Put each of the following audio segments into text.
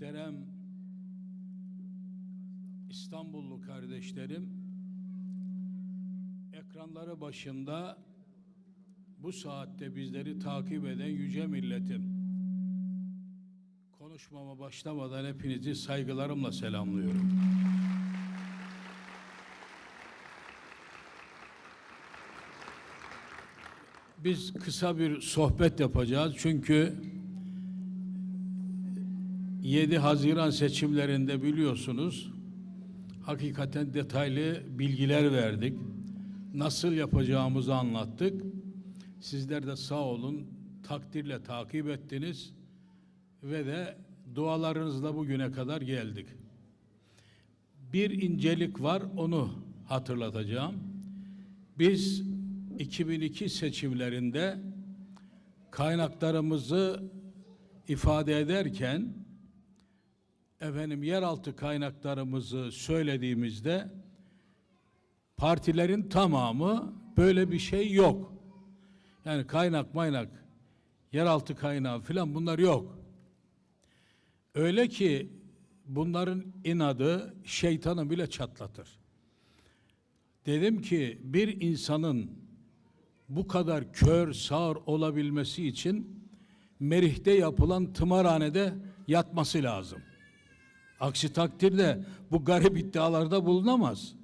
Muhterem İstanbullu kardeşlerim, ekranları başında bu saatte bizleri takip eden yüce milletim. Konuşmama başlamadan hepinizi saygılarımla selamlıyorum. Biz kısa bir sohbet yapacağız çünkü 7 Haziran seçimlerinde biliyorsunuz hakikaten detaylı bilgiler verdik. Nasıl yapacağımızı anlattık. Sizler de sağ olun takdirle takip ettiniz ve de dualarınızla bugüne kadar geldik. Bir incelik var onu hatırlatacağım. Biz 2002 seçimlerinde kaynaklarımızı ifade ederken efendim yeraltı kaynaklarımızı söylediğimizde partilerin tamamı böyle bir şey yok. Yani kaynak maynak yeraltı kaynağı filan bunlar yok. Öyle ki bunların inadı şeytanı bile çatlatır. Dedim ki bir insanın bu kadar kör sağır olabilmesi için Merih'te yapılan tımarhanede yatması lazım. Aksi takdirde bu garip iddialarda bulunamaz.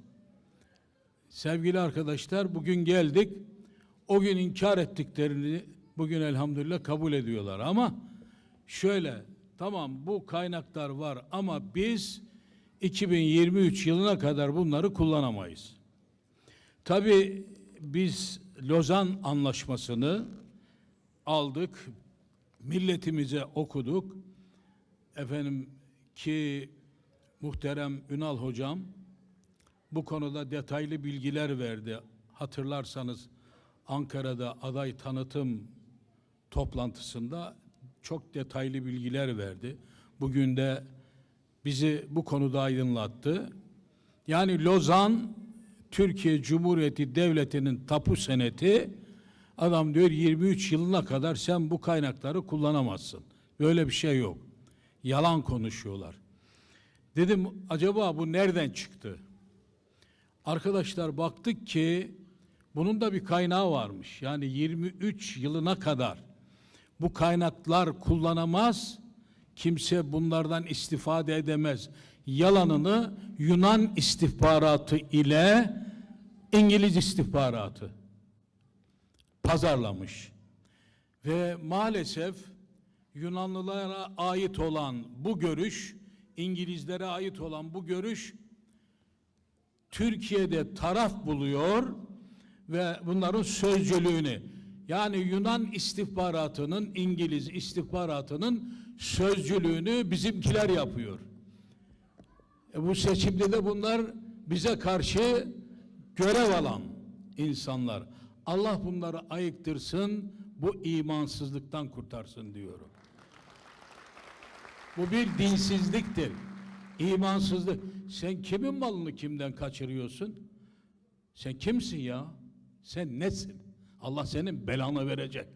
Sevgili arkadaşlar bugün geldik. O gün inkar ettiklerini bugün elhamdülillah kabul ediyorlar ama şöyle tamam bu kaynaklar var ama biz 2023 yılına kadar bunları kullanamayız. Tabii biz Lozan Anlaşması'nı aldık, milletimize okuduk. Efendim ki muhterem Ünal hocam bu konuda detaylı bilgiler verdi. Hatırlarsanız Ankara'da aday tanıtım toplantısında çok detaylı bilgiler verdi. Bugün de bizi bu konuda aydınlattı. Yani Lozan Türkiye Cumhuriyeti Devleti'nin tapu seneti adam diyor 23 yılına kadar sen bu kaynakları kullanamazsın. Böyle bir şey yok. Yalan konuşuyorlar. Dedim acaba bu nereden çıktı? Arkadaşlar baktık ki bunun da bir kaynağı varmış. Yani 23 yılına kadar bu kaynaklar kullanamaz, kimse bunlardan istifade edemez. Yalanını Yunan istihbaratı ile İngiliz istihbaratı pazarlamış. Ve maalesef Yunanlılara ait olan bu görüş, İngilizlere ait olan bu görüş Türkiye'de taraf buluyor ve bunların sözcülüğünü yani Yunan istihbaratının, İngiliz istihbaratının sözcülüğünü bizimkiler yapıyor. E bu seçimde de bunlar bize karşı görev alan insanlar. Allah bunları ayıktırsın, bu imansızlıktan kurtarsın diyorum. Bu bir dinsizliktir. İmansızlık. Sen kimin malını kimden kaçırıyorsun? Sen kimsin ya? Sen nesin? Allah senin belanı verecek.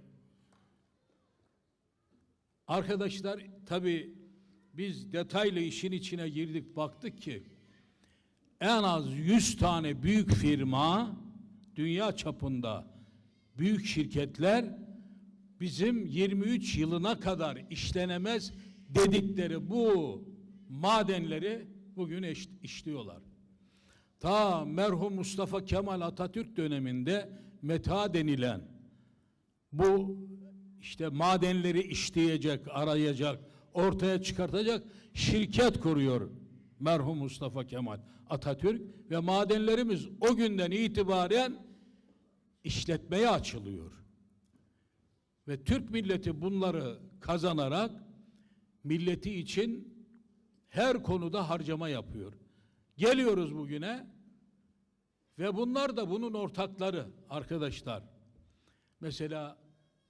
Arkadaşlar tabi biz detaylı işin içine girdik baktık ki en az 100 tane büyük firma dünya çapında büyük şirketler bizim 23 yılına kadar işlenemez dedikleri bu madenleri bugün işliyorlar. Ta merhum Mustafa Kemal Atatürk döneminde meta denilen bu işte madenleri işleyecek, arayacak, ortaya çıkartacak şirket kuruyor merhum Mustafa Kemal Atatürk ve madenlerimiz o günden itibaren işletmeye açılıyor. Ve Türk milleti bunları kazanarak milleti için her konuda harcama yapıyor. Geliyoruz bugüne ve bunlar da bunun ortakları arkadaşlar. Mesela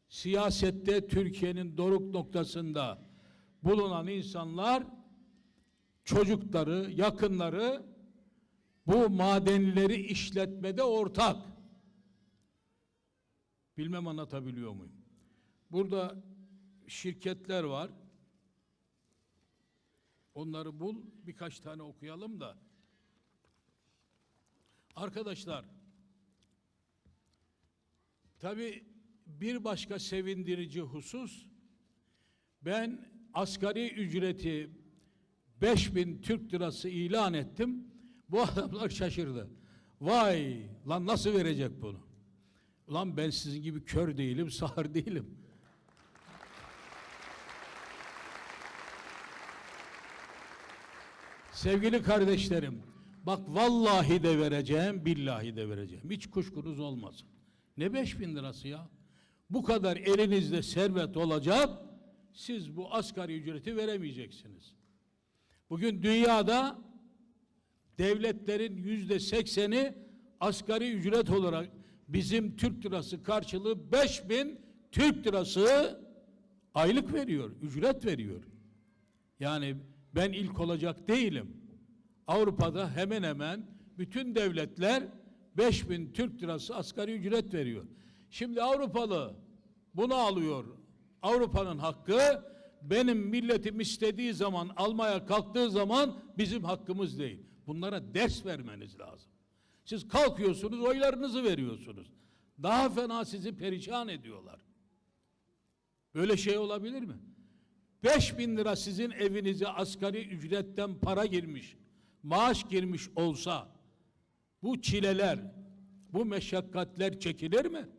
siyasette Türkiye'nin doruk noktasında bulunan insanlar çocukları, yakınları bu madenleri işletmede ortak. Bilmem anlatabiliyor muyum? Burada şirketler var. Onları bul, birkaç tane okuyalım da. Arkadaşlar, tabi bir başka sevindirici husus, ben asgari ücreti 5000 Türk lirası ilan ettim. Bu adamlar şaşırdı. Vay lan nasıl verecek bunu? Ulan ben sizin gibi kör değilim, sağır değilim. Sevgili kardeşlerim, bak vallahi de vereceğim, billahi de vereceğim. Hiç kuşkunuz olmasın. Ne beş bin lirası ya? Bu kadar elinizde servet olacak, siz bu asgari ücreti veremeyeceksiniz. Bugün dünyada devletlerin yüzde sekseni asgari ücret olarak bizim Türk lirası karşılığı 5000 Türk lirası aylık veriyor, ücret veriyor. Yani ben ilk olacak değilim. Avrupa'da hemen hemen bütün devletler 5000 Türk lirası asgari ücret veriyor. Şimdi Avrupalı bunu alıyor. Avrupa'nın hakkı benim milletim istediği zaman almaya kalktığı zaman bizim hakkımız değil. Bunlara ders vermeniz lazım. Siz kalkıyorsunuz, oylarınızı veriyorsunuz. Daha fena sizi perişan ediyorlar. Böyle şey olabilir mi? 5 bin lira sizin evinize asgari ücretten para girmiş, maaş girmiş olsa bu çileler, bu meşakkatler çekilir mi?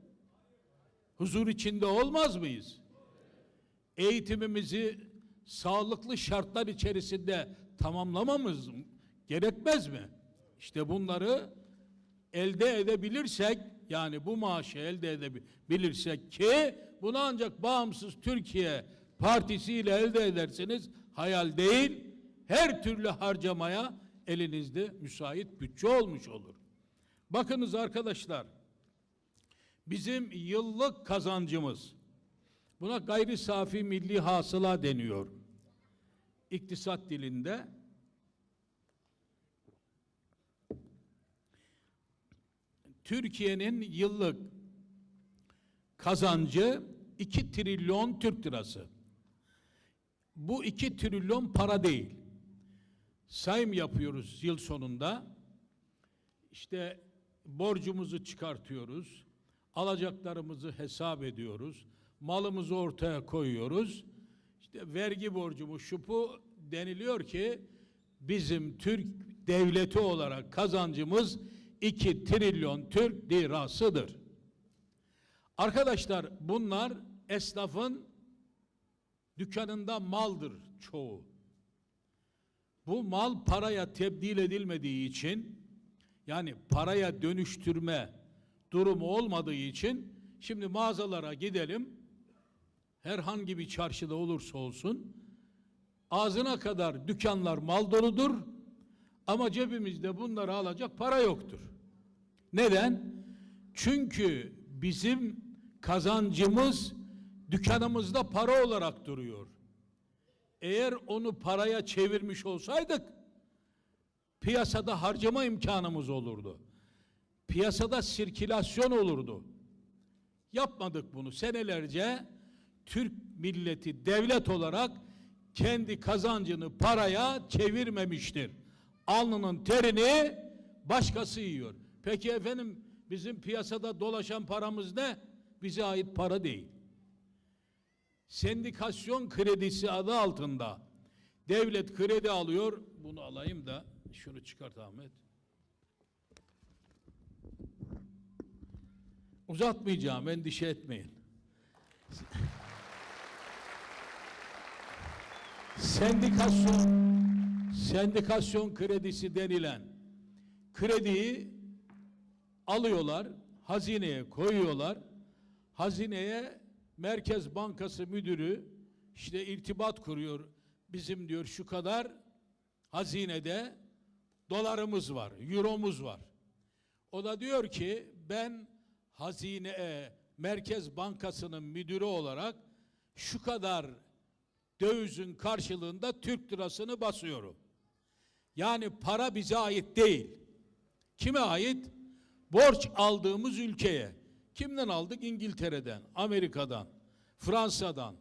Huzur içinde olmaz mıyız? Eğitimimizi sağlıklı şartlar içerisinde tamamlamamız gerekmez mi? İşte bunları elde edebilirsek yani bu maaşı elde edebilirsek ki bunu ancak bağımsız Türkiye partisiyle elde ederseniz hayal değil her türlü harcamaya elinizde müsait bütçe olmuş olur. Bakınız arkadaşlar bizim yıllık kazancımız buna gayri safi milli hasıla deniyor. İktisat dilinde Türkiye'nin yıllık kazancı 2 trilyon Türk lirası. Bu 2 trilyon para değil. Sayım yapıyoruz yıl sonunda. İşte borcumuzu çıkartıyoruz. Alacaklarımızı hesap ediyoruz. Malımızı ortaya koyuyoruz. İşte vergi borcumuz şu bu deniliyor ki bizim Türk devleti olarak kazancımız 2 trilyon Türk lirasıdır. Arkadaşlar bunlar esnafın dükkanında maldır çoğu. Bu mal paraya tebdil edilmediği için yani paraya dönüştürme durumu olmadığı için şimdi mağazalara gidelim herhangi bir çarşıda olursa olsun ağzına kadar dükkanlar mal doludur ama cebimizde bunları alacak para yoktur. Neden? Çünkü bizim kazancımız dükkanımızda para olarak duruyor. Eğer onu paraya çevirmiş olsaydık piyasada harcama imkanımız olurdu. Piyasada sirkülasyon olurdu. Yapmadık bunu. Senelerce Türk milleti devlet olarak kendi kazancını paraya çevirmemiştir. Alnının terini başkası yiyor. Peki efendim bizim piyasada dolaşan paramız ne? Bize ait para değil. Sendikasyon kredisi adı altında devlet kredi alıyor. Bunu alayım da şunu çıkart Ahmet. Uzatmayacağım endişe etmeyin. Sendikasyon sendikasyon kredisi denilen krediyi alıyorlar, hazineye koyuyorlar. Hazineye Merkez Bankası müdürü işte irtibat kuruyor. Bizim diyor şu kadar hazinede dolarımız var, euromuz var. O da diyor ki ben hazine Merkez Bankası'nın müdürü olarak şu kadar dövizin karşılığında Türk lirasını basıyorum. Yani para bize ait değil. Kime ait? Borç aldığımız ülkeye. Kimden aldık? İngiltere'den, Amerika'dan, Fransa'dan,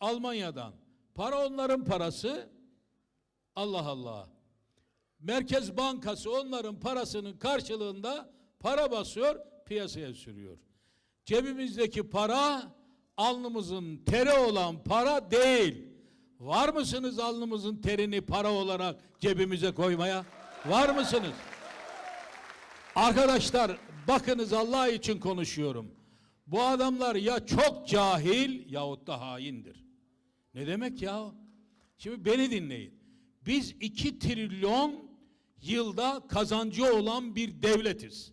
Almanya'dan. Para onların parası Allah Allah. Merkez Bankası onların parasının karşılığında para basıyor, piyasaya sürüyor. Cebimizdeki para alnımızın teri olan para değil. Var mısınız alnımızın terini para olarak cebimize koymaya? Var mısınız? Arkadaşlar bakınız Allah için konuşuyorum. Bu adamlar ya çok cahil yahut da haindir. Ne demek ya? Şimdi beni dinleyin. Biz 2 trilyon yılda kazancı olan bir devletiz.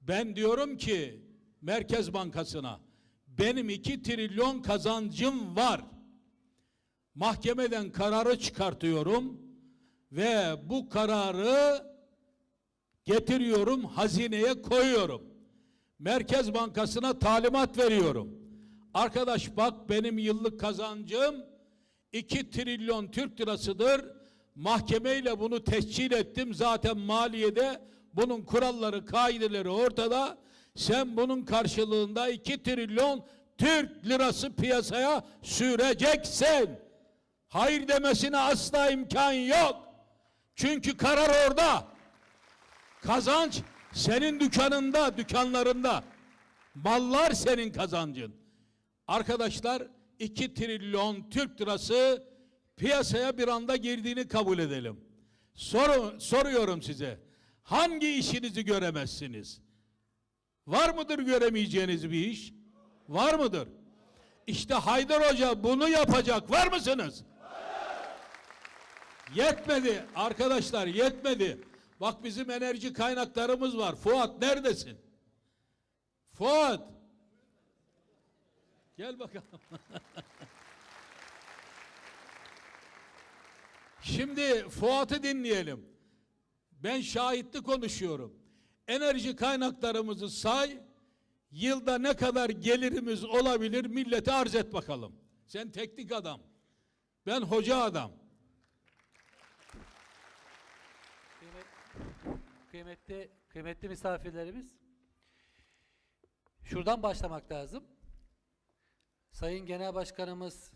Ben diyorum ki Merkez Bankası'na benim 2 trilyon kazancım var. Mahkemeden kararı çıkartıyorum ve bu kararı getiriyorum hazineye koyuyorum. Merkez Bankası'na talimat veriyorum. Arkadaş bak benim yıllık kazancım 2 trilyon Türk lirasıdır. Mahkemeyle bunu tescil ettim. Zaten maliyede bunun kuralları, kaideleri ortada. Sen bunun karşılığında 2 trilyon Türk lirası piyasaya süreceksin. Hayır demesine asla imkan yok. Çünkü karar orada. Kazanç senin dükkanında, dükkanlarında. Mallar senin kazancın. Arkadaşlar 2 trilyon Türk lirası piyasaya bir anda girdiğini kabul edelim. Soru, soruyorum size. Hangi işinizi göremezsiniz? Var mıdır göremeyeceğiniz bir iş? Var mıdır? İşte Haydar Hoca bunu yapacak. Var mısınız? Yetmedi arkadaşlar yetmedi. Bak bizim enerji kaynaklarımız var. Fuat neredesin? Fuat. Gel bakalım. Şimdi Fuat'ı dinleyelim. Ben şahitli konuşuyorum. Enerji kaynaklarımızı say. Yılda ne kadar gelirimiz olabilir millete arz et bakalım. Sen teknik adam. Ben hoca adam. Kıymetli, kıymetli misafirlerimiz, şuradan başlamak lazım. Sayın Genel Başkanımız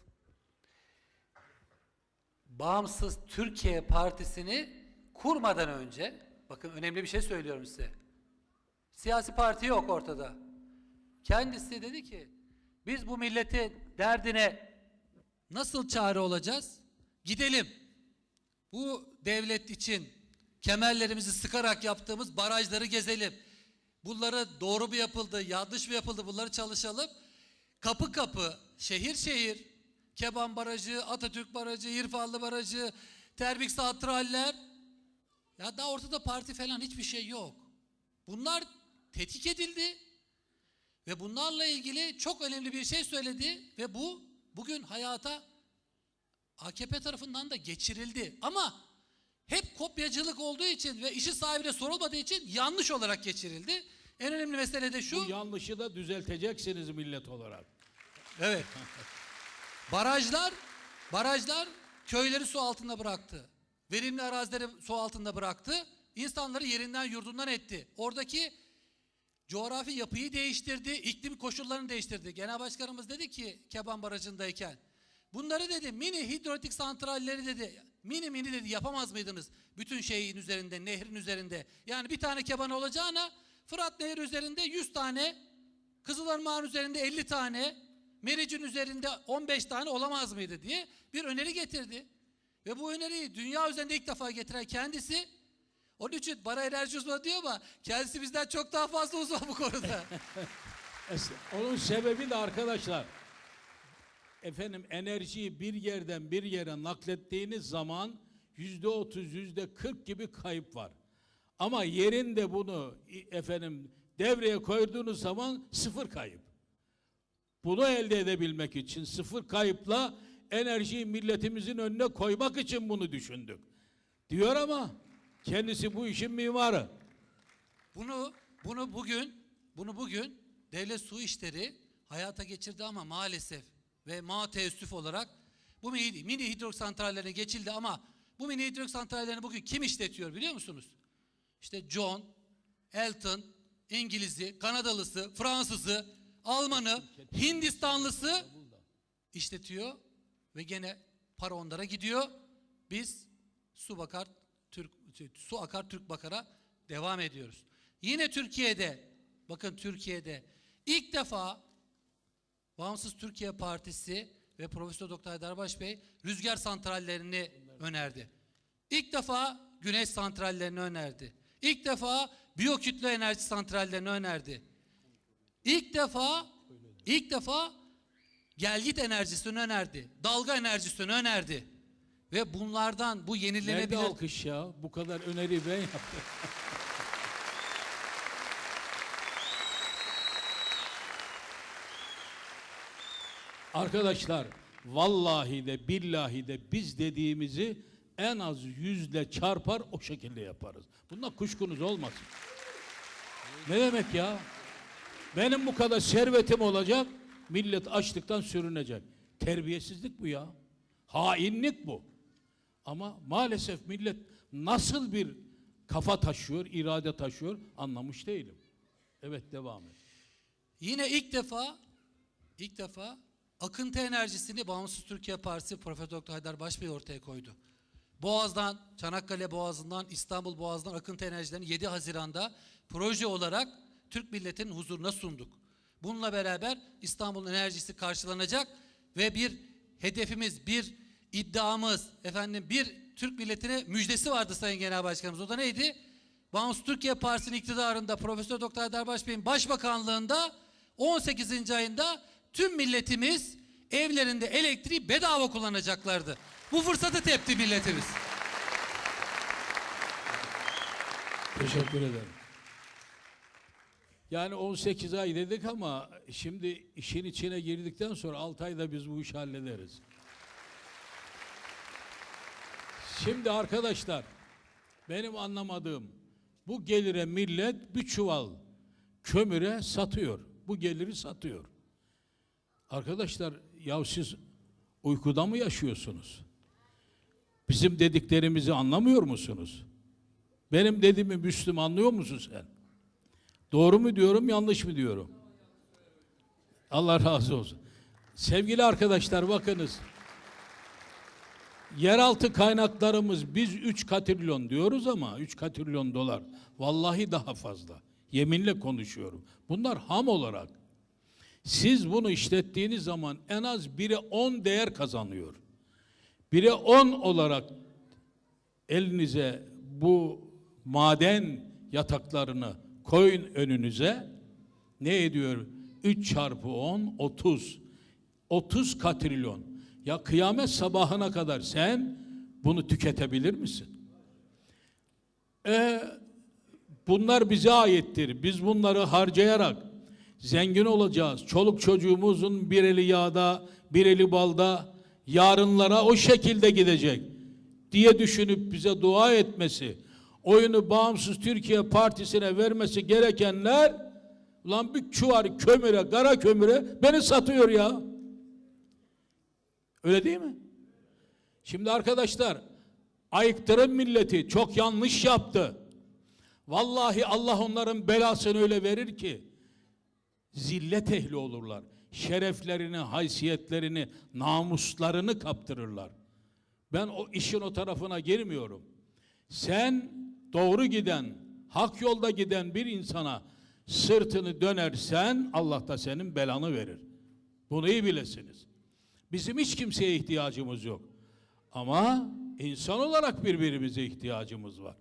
Bağımsız Türkiye Partisi'ni kurmadan önce, bakın önemli bir şey söylüyorum size. Siyasi parti yok ortada. Kendisi dedi ki, biz bu milletin derdine nasıl çare olacağız? Gidelim bu devlet için kemerlerimizi sıkarak yaptığımız barajları gezelim. Bunları doğru mu yapıldı, yanlış mı yapıldı bunları çalışalım. Kapı kapı, şehir şehir, Keban Barajı, Atatürk Barajı, İrfanlı Barajı, termik santraller. Ya daha ortada parti falan hiçbir şey yok. Bunlar tetkik edildi ve bunlarla ilgili çok önemli bir şey söyledi ve bu bugün hayata AKP tarafından da geçirildi. Ama hep kopyacılık olduğu için ve işi sahibine sorulmadığı için yanlış olarak geçirildi. En önemli mesele de şu. Bu yanlışı da düzelteceksiniz millet olarak. Evet. Barajlar, barajlar köyleri su altında bıraktı. Verimli arazileri su altında bıraktı. İnsanları yerinden yurdundan etti. Oradaki coğrafi yapıyı değiştirdi, iklim koşullarını değiştirdi. Genel Başkanımız dedi ki Keban Barajı'ndayken bunları dedi mini hidrolik santralleri dedi mini mini dedi yapamaz mıydınız bütün şeyin üzerinde, nehrin üzerinde. Yani bir tane keban olacağına Fırat Nehri üzerinde 100 tane, Kızılırmak'ın üzerinde 50 tane, Meriç'in üzerinde 15 tane olamaz mıydı diye bir öneri getirdi. Ve bu öneriyi dünya üzerinde ilk defa getiren kendisi. Onun için bana enerji uzmanı diyor ama kendisi bizden çok daha fazla uzman bu konuda. Onun sebebi de arkadaşlar efendim enerjiyi bir yerden bir yere naklettiğiniz zaman yüzde otuz yüzde kırk gibi kayıp var. Ama yerinde bunu efendim devreye koyduğunuz zaman sıfır kayıp. Bunu elde edebilmek için sıfır kayıpla enerjiyi milletimizin önüne koymak için bunu düşündük. Diyor ama kendisi bu işin mimarı. Bunu bunu bugün bunu bugün devlet su işleri hayata geçirdi ama maalesef ve ma teessüf olarak bu mini, mini hidrolik santrallerine geçildi ama bu mini hidrolik santrallerini bugün kim işletiyor biliyor musunuz? İşte John, Elton, İngiliz'i, Kanadalısı, Fransızı, Almanı, Hindistanlısı işletiyor ve gene para onlara gidiyor. Biz su bakar Türk su akar Türk bakara devam ediyoruz. Yine Türkiye'de bakın Türkiye'de ilk defa Bağımsız Türkiye Partisi ve Profesör Doktor Haydar Baş Bey rüzgar santrallerini önerdi. İlk defa güneş santrallerini önerdi. İlk defa biyokütle enerji santrallerini önerdi. İlk defa ilk defa gelgit enerjisini önerdi. Dalga enerjisini önerdi. Ve bunlardan bu Nerede yenilenebilir alkış ya? Bu kadar öneri ben yaptım. Arkadaşlar vallahi de billahi de biz dediğimizi en az yüzle çarpar o şekilde yaparız. Bunda kuşkunuz olmasın. Ne demek ya? Benim bu kadar servetim olacak, millet açlıktan sürünecek. Terbiyesizlik bu ya. Hainlik bu. Ama maalesef millet nasıl bir kafa taşıyor, irade taşıyor anlamış değilim. Evet devam et. Yine ilk defa ilk defa akıntı enerjisini Bağımsız Türkiye Partisi Profesör Doktor Haydar Başbey ortaya koydu. Boğaz'dan, Çanakkale Boğazı'ndan, İstanbul Boğazı'ndan akıntı enerjilerini 7 Haziran'da proje olarak Türk milletinin huzuruna sunduk. Bununla beraber İstanbul'un enerjisi karşılanacak ve bir hedefimiz, bir iddiamız, efendim bir Türk milletine müjdesi vardı Sayın Genel Başkanımız. O da neydi? Bağımsız Türkiye Partisi'nin iktidarında Profesör Doktor Haydar Başbey'in başbakanlığında 18. ayında tüm milletimiz evlerinde elektriği bedava kullanacaklardı. Bu fırsatı tepti milletimiz. Teşekkür ederim. Yani 18 ay dedik ama şimdi işin içine girdikten sonra 6 ayda biz bu işi hallederiz. Şimdi arkadaşlar benim anlamadığım bu gelire millet bir çuval kömüre satıyor. Bu geliri satıyor. Arkadaşlar ya siz uykuda mı yaşıyorsunuz? Bizim dediklerimizi anlamıyor musunuz? Benim dediğimi Müslüm anlıyor musun sen? Doğru mu diyorum, yanlış mı diyorum? Allah razı olsun. Sevgili arkadaşlar bakınız. Yeraltı kaynaklarımız biz 3 katrilyon diyoruz ama 3 katrilyon dolar. Vallahi daha fazla. Yeminle konuşuyorum. Bunlar ham olarak. Siz bunu işlettiğiniz zaman en az 1'e 10 değer kazanıyor. 1'e 10 olarak elinize bu maden yataklarını koyun önünüze ne ediyor? 3 çarpı 10 30. 30 katrilyon. Ya kıyamet sabahına kadar sen bunu tüketebilir misin? E, bunlar bize aittir. Biz bunları harcayarak zengin olacağız. Çoluk çocuğumuzun bir eli yağda, bir eli balda yarınlara o şekilde gidecek diye düşünüp bize dua etmesi, oyunu Bağımsız Türkiye Partisi'ne vermesi gerekenler lan bir çuvar kömüre, kara kömüre beni satıyor ya. Öyle değil mi? Şimdi arkadaşlar ayıktırın milleti çok yanlış yaptı. Vallahi Allah onların belasını öyle verir ki zillet ehli olurlar. Şereflerini, haysiyetlerini, namuslarını kaptırırlar. Ben o işin o tarafına girmiyorum. Sen doğru giden, hak yolda giden bir insana sırtını dönersen Allah da senin belanı verir. Bunu iyi bilesiniz. Bizim hiç kimseye ihtiyacımız yok. Ama insan olarak birbirimize ihtiyacımız var.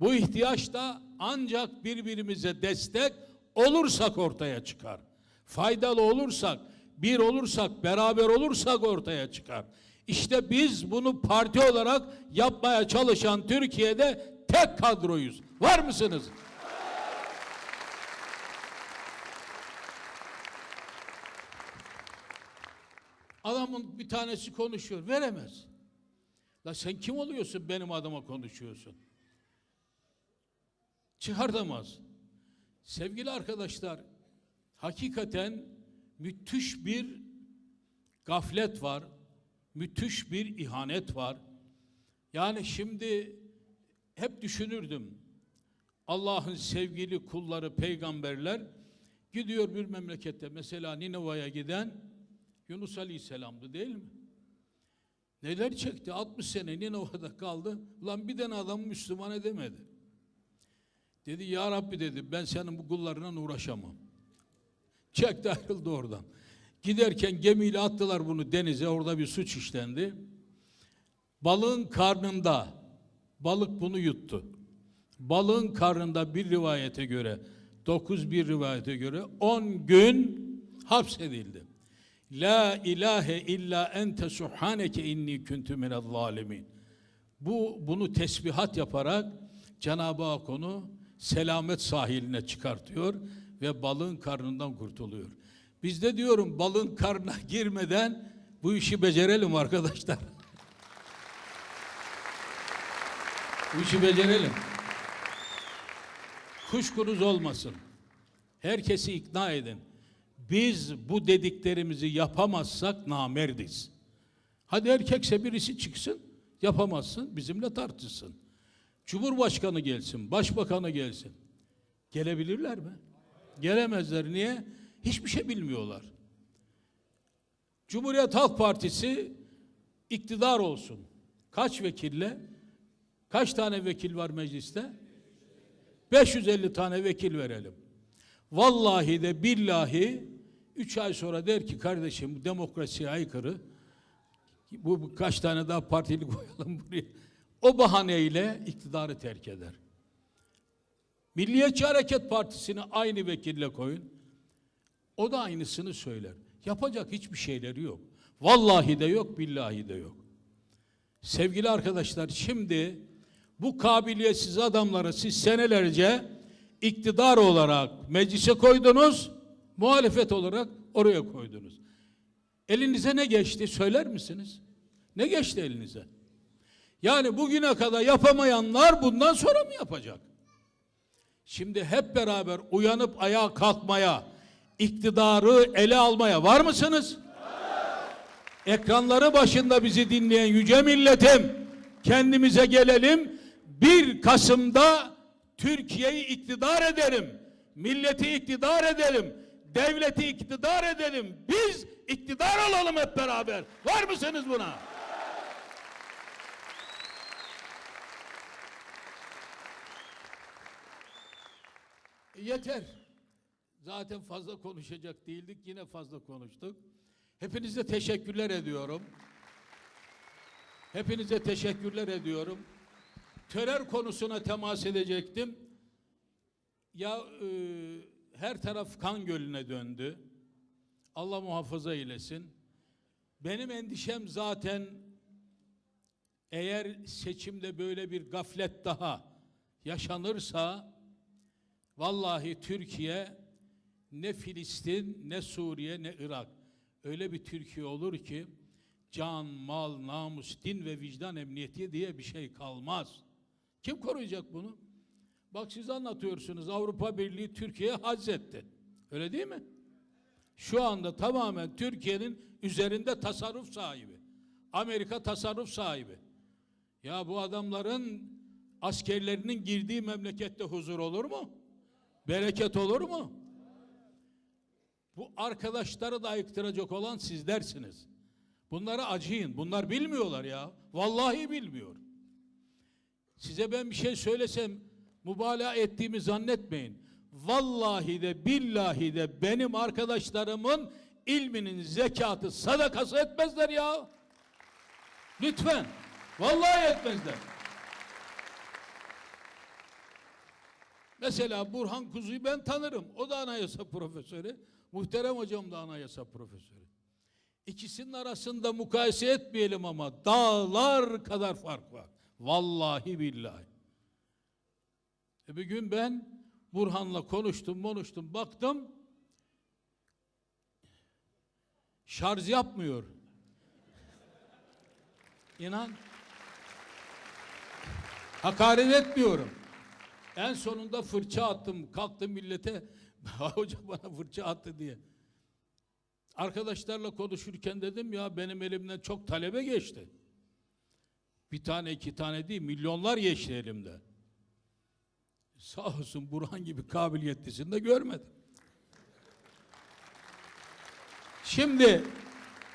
Bu ihtiyaç da ancak birbirimize destek olursak ortaya çıkar. Faydalı olursak, bir olursak, beraber olursak ortaya çıkar. İşte biz bunu parti olarak yapmaya çalışan Türkiye'de tek kadroyuz. Var mısınız? Adamın bir tanesi konuşuyor, veremez. La sen kim oluyorsun benim adıma konuşuyorsun? Çıkartamaz. Sevgili arkadaşlar, hakikaten müthiş bir gaflet var, müthiş bir ihanet var. Yani şimdi hep düşünürdüm. Allah'ın sevgili kulları, peygamberler gidiyor bir memlekette mesela Ninova'ya giden Yunus Aleyhisselam'dı değil mi? Neler çekti? 60 sene Ninova'da kaldı. Ulan bir tane adam Müslüman edemedi. Dedi ya Rabbi dedi ben senin bu kullarına uğraşamam. Çekti ayrıldı oradan. Giderken gemiyle attılar bunu denize. Orada bir suç işlendi. Balığın karnında balık bunu yuttu. Balığın karnında bir rivayete göre 9 bir rivayete göre 10 gün hapsedildi. La ilahe illa ente subhaneke inni kuntu minel zalimin. Bu bunu tesbihat yaparak Cenab-ı Hak onu selamet sahiline çıkartıyor ve balığın karnından kurtuluyor. Biz de diyorum balığın karnına girmeden bu işi becerelim arkadaşlar. bu işi becerelim. Kuşkunuz olmasın. Herkesi ikna edin. Biz bu dediklerimizi yapamazsak namerdiz. Hadi erkekse birisi çıksın, yapamazsın, bizimle tartışsın. Cumhurbaşkanı gelsin, başbakanı gelsin. Gelebilirler mi? Gelemezler. Niye? Hiçbir şey bilmiyorlar. Cumhuriyet Halk Partisi iktidar olsun. Kaç vekille? Kaç tane vekil var mecliste? 550 tane vekil verelim. Vallahi de billahi 3 ay sonra der ki kardeşim demokrasiye aykırı. Bu kaç tane daha partili koyalım buraya. O bahaneyle iktidarı terk eder. Milliyetçi Hareket Partisi'ni aynı vekille koyun. O da aynısını söyler. Yapacak hiçbir şeyleri yok. Vallahi de yok, billahi de yok. Sevgili arkadaşlar şimdi bu kabiliyetsiz adamları siz senelerce iktidar olarak meclise koydunuz, muhalefet olarak oraya koydunuz. Elinize ne geçti söyler misiniz? Ne geçti elinize? Yani bugüne kadar yapamayanlar bundan sonra mı yapacak? Şimdi hep beraber uyanıp ayağa kalkmaya, iktidarı ele almaya var mısınız? Ekranları başında bizi dinleyen yüce milletim, kendimize gelelim. 1 Kasım'da Türkiye'yi iktidar edelim. Milleti iktidar edelim. Devleti iktidar edelim. Biz iktidar olalım hep beraber. Var mısınız buna? Yeter. Zaten fazla konuşacak değildik. Yine fazla konuştuk. Hepinize teşekkürler ediyorum. Hepinize teşekkürler ediyorum. Terör konusuna temas edecektim. Ya e, her taraf kan gölüne döndü. Allah muhafaza eylesin. Benim endişem zaten eğer seçimde böyle bir gaflet daha yaşanırsa vallahi Türkiye ne Filistin ne Suriye ne Irak öyle bir Türkiye olur ki can, mal, namus, din ve vicdan emniyeti diye bir şey kalmaz. Kim koruyacak bunu? Bak siz anlatıyorsunuz Avrupa Birliği Türkiye'ye hazzetti. Öyle değil mi? Şu anda tamamen Türkiye'nin üzerinde tasarruf sahibi. Amerika tasarruf sahibi. Ya bu adamların askerlerinin girdiği memlekette huzur olur mu? Bereket olur mu? Bu arkadaşları da ayıktıracak olan sizlersiniz. Bunlara acıyın. Bunlar bilmiyorlar ya. Vallahi bilmiyor. Size ben bir şey söylesem mübalağa ettiğimi zannetmeyin. Vallahi de billahi de benim arkadaşlarımın ilminin zekatı sadakası etmezler ya. Lütfen. Vallahi etmezler. Mesela Burhan Kuzu'yu ben tanırım. O da anayasa profesörü. Muhterem hocam da anayasa profesörü. İkisinin arasında mukayese etmeyelim ama dağlar kadar fark var. Vallahi billahi. E bir gün ben Burhan'la konuştum, konuştum, baktım şarj yapmıyor. İnan. Hakaret etmiyorum. En sonunda fırça attım. Kalktım millete. Hoca bana fırça attı diye. Arkadaşlarla konuşurken dedim ya benim elimden çok talebe geçti. Bir tane iki tane değil milyonlar geçti elimde. Sağ olsun Burhan gibi kabiliyetlisini de görmedim. Şimdi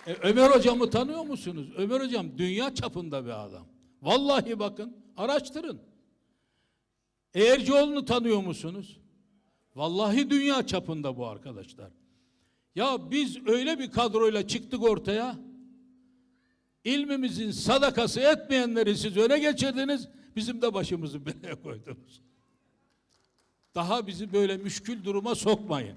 E, Ömer hocamı tanıyor musunuz? Ömer hocam dünya çapında bir adam. Vallahi bakın araştırın. Eğercioğlu'nu tanıyor musunuz? Vallahi dünya çapında bu arkadaşlar. Ya biz öyle bir kadroyla çıktık ortaya. İlmimizin sadakası etmeyenleri siz öne geçirdiniz. Bizim de başımızı belaya koydunuz. Daha bizi böyle müşkül duruma sokmayın.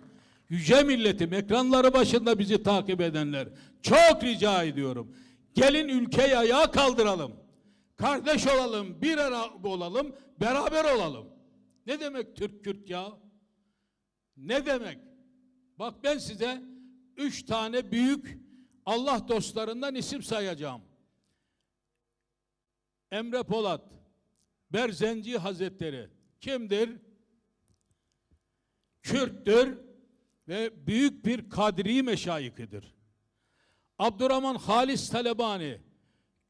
Yüce milletim, ekranları başında bizi takip edenler, çok rica ediyorum. Gelin ülkeyi ayağa kaldıralım. Kardeş olalım, bir ara olalım, beraber olalım. Ne demek Türk Kürt ya? Ne demek? Bak ben size üç tane büyük Allah dostlarından isim sayacağım. Emre Polat, Berzenci Hazretleri kimdir? Kürttür ve büyük bir kadri meşayikidir. Abdurrahman Halis Talebani,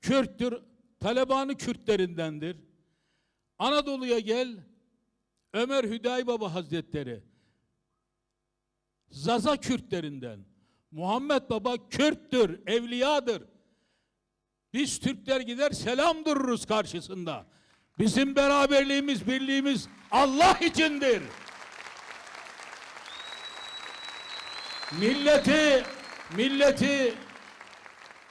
Kürttür, Talebani Kürtlerindendir. Anadolu'ya gel, Ömer Hüdayi Baba Hazretleri, Zaza Kürtlerinden. Muhammed Baba Kürttür, evliyadır. Biz Türkler gider selam dururuz karşısında. Bizim beraberliğimiz, birliğimiz Allah içindir. Milleti, milleti,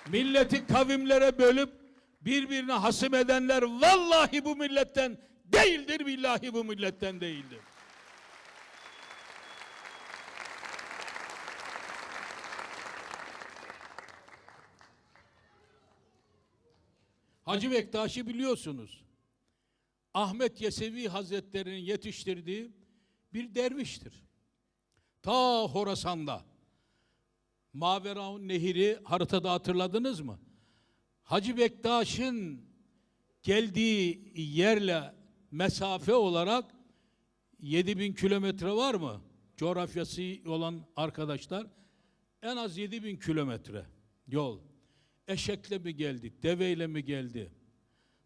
milleti kavimlere bölüp birbirine hasım edenler vallahi bu milletten değildir, billahi bu milletten değildir. Hacı Bektaş'ı biliyorsunuz. Ahmet Yesevi Hazretleri'nin yetiştirdiği bir derviştir. Ta Horasan'da. Maveraun Nehri haritada hatırladınız mı? Hacı Bektaş'ın geldiği yerle mesafe olarak 7000 kilometre var mı? Coğrafyası olan arkadaşlar en az 7000 kilometre yol. Eşekle mi geldi, deveyle mi geldi,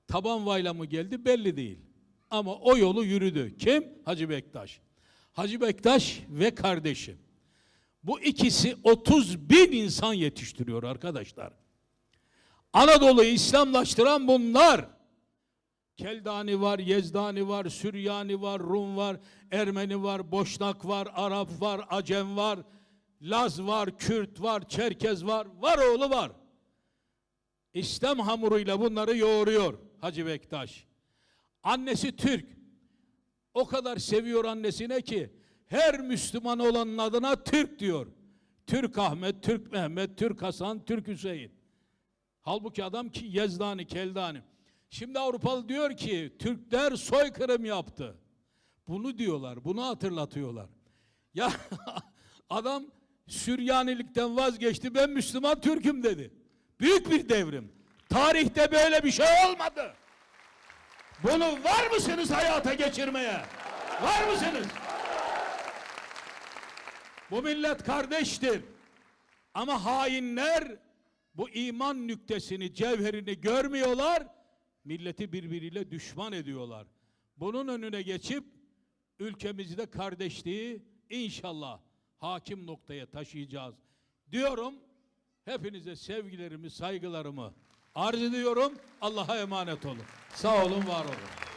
tabanvayla mı geldi belli değil. Ama o yolu yürüdü. Kim? Hacı Bektaş. Hacı Bektaş ve kardeşi. Bu ikisi 30 bin insan yetiştiriyor arkadaşlar. Anadolu'yu İslamlaştıran bunlar. Keldani var, Yezdani var, Süryani var, Rum var, Ermeni var, Boşnak var, Arap var, Acem var, Laz var, Kürt var, Çerkez var, var oğlu var. İslam hamuruyla bunları yoğuruyor Hacı Bektaş. Annesi Türk. O kadar seviyor annesine ki her Müslüman olanın adına Türk diyor. Türk Ahmet, Türk Mehmet, Türk Hasan, Türk Hüseyin. Halbuki adam ki Yezdani, Keldani. Şimdi Avrupalı diyor ki Türkler soykırım yaptı. Bunu diyorlar, bunu hatırlatıyorlar. Ya adam Süryanilikten vazgeçti, ben Müslüman Türk'üm dedi. Büyük bir devrim. Tarihte böyle bir şey olmadı. Bunu var mısınız hayata geçirmeye? Var mısınız? Bu millet kardeştir. Ama hainler bu iman nüktesini, cevherini görmüyorlar. Milleti birbiriyle düşman ediyorlar. Bunun önüne geçip ülkemizde kardeşliği inşallah hakim noktaya taşıyacağız. Diyorum hepinize sevgilerimi, saygılarımı arz ediyorum. Allah'a emanet olun. Sağ olun, var olun.